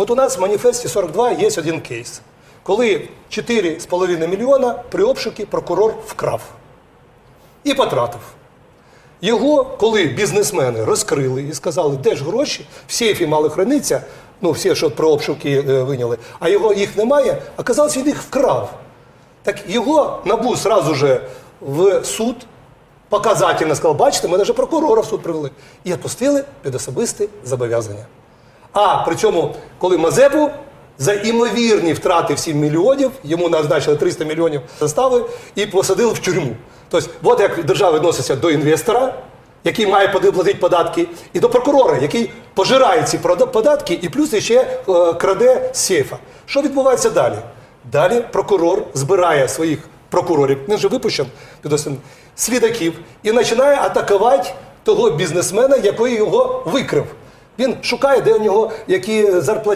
От у нас в маніфесті 42 є один кейс, коли 4,5 мільйона при обшукі прокурор вкрав і потратив. Його, коли бізнесмени розкрили і сказали, де ж гроші, в сейфі мали хранитися, ну всі, що про обшуки е, виняли, а його їх немає, оказалось, він їх вкрав. Так його набу сразу же в суд показательно сказав, бачите, ми навіть прокурора в суд привели. І відпустили під особисте зобов'язання. А при цьому, коли Мазепу за імовірні втрати в 7 мільйонів, йому назначили 300 мільйонів застави і посадили в тюрму. Тобто, от як держава відноситься до інвестора, який має платити податки, і до прокурора, який пожирає ці податки і плюс ще е, краде з сейфа. Що відбувається далі? Далі прокурор збирає своїх прокурорів, він вже випущений, підозрюваний, свідоків, і починає атакувати того бізнесмена, який його викрив. Він шукає, де у нього які зарплатні.